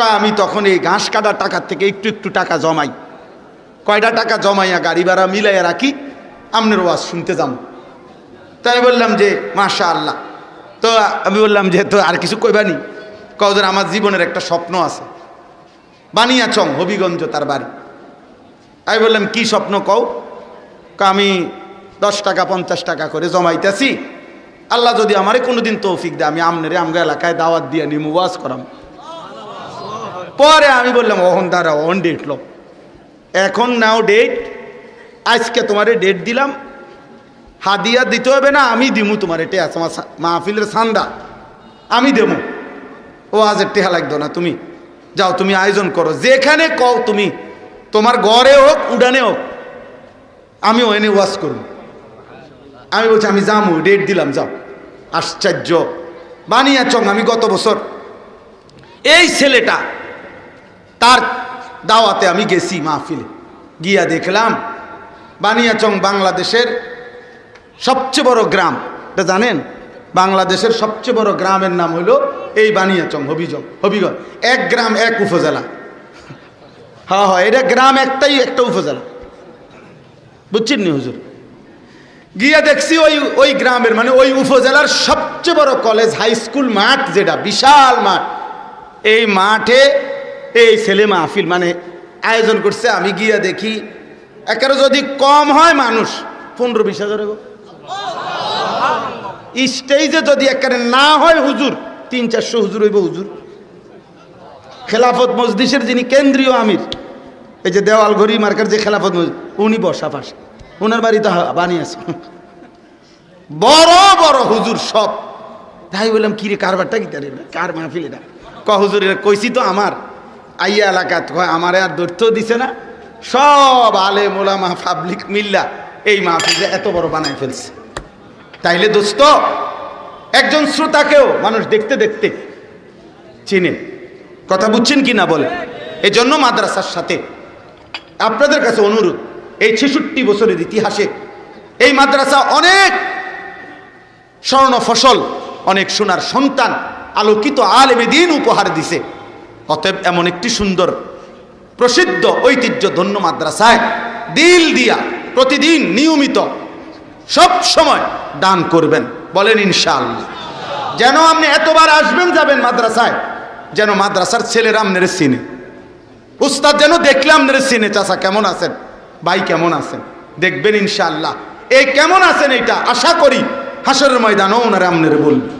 কয় আমি তখন এই ঘাস কাটার টাকার থেকে একটু একটু টাকা জমাই। কয়টা টাকা জমাইয়া গাড়ি ভাড়া মিলাইয়া রাখি? আমনের ওয়াজ শুনতে যাম। তাই বললাম যে মাশা আল্লাহ তো আমি বললাম যে, তো আর কিছু কইবানি কজন আমার জীবনের একটা স্বপ্ন আছে। বানিয়াচং, হবিগঞ্জ তার বাড়ি। আমি বললাম, কি স্বপ্ন কও? কা আমি দশ টাকা, পঞ্চাশ টাকা করে জমাইতেছি। আল্লাহ যদি আমারে কোনোদিন তৌফিক দেয়, আমি আমনেরে আমগা এলাকায় দাওয়াত দিয়ে নিমু, ওয়াজ করাম। পরে আমি বললাম, অহন দাঁড়া অন ডেট লো। এখন নাও ডেট আজকে তোমারে ডেট দিলাম। হাদিয়া দিতে হবে না, আমি দিমু তোমার এটা সা- মাহফিলের সান্দা। আমি দেবো ও আজ টেহা লাগতো না, তুমি যাও, তুমি আয়োজন করো। যেখানে কও তুমি, তোমার ঘরে হোক, উডানে হোক, আমি ওখানে ওয়াশ করব। আমি বলছি, আমি যামু ডেট দিলাম, যাও। আশ্চর্য। বানিয়াচং, আমি গত বছর এই ছেলেটা তার দাওয়াতে আমি গেছি মাহফিলে। গিয়া দেখলাম বানিয়াচং বাংলাদেশের সবচেয়ে বড় গ্রাম। এটা জানেন? বাংলাদেশের সবচেয়ে বড় গ্রামের নাম হলো এই বানিয়াচং হবিজং হবিগঞ্জ। এক গ্রাম, এক উপজেলা। হ্যাঁ হ্যাঁ এটা গ্রাম একটাই, একটা উপজেলা। বুঝছেন নি হুজুর? গিয়া দেখছি ওই ওই গ্রামের মানে ওই উপজেলার সবচেয়ে বড় কলেজ, হাই স্কুল মাঠ যেটা, বিশাল মাঠ। এই মাঠে এই ছেলে মাহফিল মানে আয়োজন করছে, আমি গিয়া দেখি, একেবারে যদি কম হয় মানুষ, পনেরো বিশ হাজার স্টেজে যদি একেবারে না হয় হুজুর, তিন চারশো হুজুর হইব হুজুর। খেলাফত মজলিসের যিনি কেন্দ্রীয় আমির, এই যে দেওয়াল ঘড়ি মার্কার যে খেলাফত মসজিদ উনি বসা পাশে। ওনার বাড়ি তো বানিয়েছে বড় বড় হুজুর সব। তাই বললাম, কিরে, কারবারটা কি তার কার মাহফিল এটা? ক হুজুর এটা কইছি তো আমার। আইয়া এলাকাত কয়, আমার আর দৈর্থ দিছে না? সব আলে মোলামা পাবলিক মিল্লা এই মাহফিলে এত বড় বানাই ফেলছে। তাইলে দোস্ত, একজন শ্রোতাকেও মানুষ দেখতে দেখতে চিনে। কথা বুঝছেন কি না বলে? এই জন্য মাদ্রাসার সাথে। আপনাদের কাছে অনুরোধ, এই ছেষট্টি বছরের ইতিহাসে এই মাদ্রাসা অনেক স্বর্ণ ফসল, অনেক সোনার সন্তান আলোকিত আলেমে দিন উপহার দিছে। অতএব এমন একটি সুন্দর, প্রসিদ্ধ ঐতিহ্য ধন্য মাদ্রাসায় দিল দিয়া প্রতিদিন নিয়মিত সব সময় দান করবেন। বলেন ইনশাআল্লাহ। যেন আপনি এতবার আসবেন যাবেন মাদ্রাসায়, যেন মাদ্রাসার ছেলেরা আপনার চিনে উস্তাদ যেন দেখলে আপনার চিনে চাষা কেমন আছেন? ভাই, কেমন আছেন? দেখবেন ইনশাআল্লাহ। এই কেমন আছেন এইটা? আশা করি হাসরের ময়দানও ওনারা আপনার বলবে।